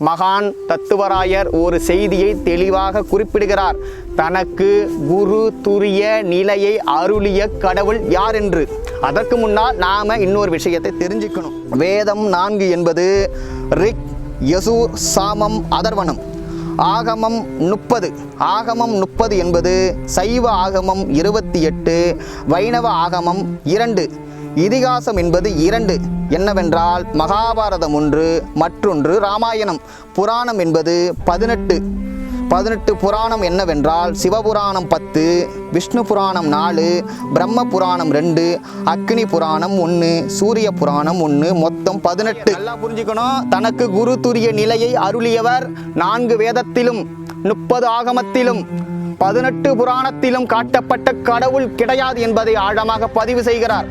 மகான் தத்துவராயர் ஒரு செய்தியை தெளிவாக குறிப்பிடுகிறார். தனக்கு குரு துரிய நிலையை அருளிய கடவுள் யார் என்று. அதற்கு முன்னால் நாம இன்னொரு விஷயத்தை தெரிஞ்சுக்கணும். வேதம் நான்கு என்பது ரிக் யசூர் சாமம் அதர்வனம் ஆகமம் முப்பது. ஆகமம் முப்பது என்பது சைவ ஆகமம் இருபத்தி எட்டு வைணவ ஆகமம் இரண்டு. இதிகாசம் என்பது இரண்டு. என்னவென்றால் மகாபாரதம் ஒன்று மற்றொன்று ராமாயணம். புராணம் என்பது பதினெட்டு. பதினெட்டு புராணம் என்னவென்றால் சிவபுராணம் பத்து விஷ்ணு புராணம் நாலு பிரம்ம புராணம் ரெண்டு அக்னி புராணம் ஒன்று சூரிய புராணம் ஒன்று மொத்தம் பதினெட்டு. நல்லா புரிஞ்சுக்கணும். தனக்கு குரு துரிய நிலையை அருளியவர் நான்கு வேதத்திலும் முப்பது ஆகமத்திலும் பதினெட்டு புராணத்திலும் காட்டப்பட்ட கடவுள் கிடையாது என்பதை ஆழமாக பதிவு செய்கிறார்.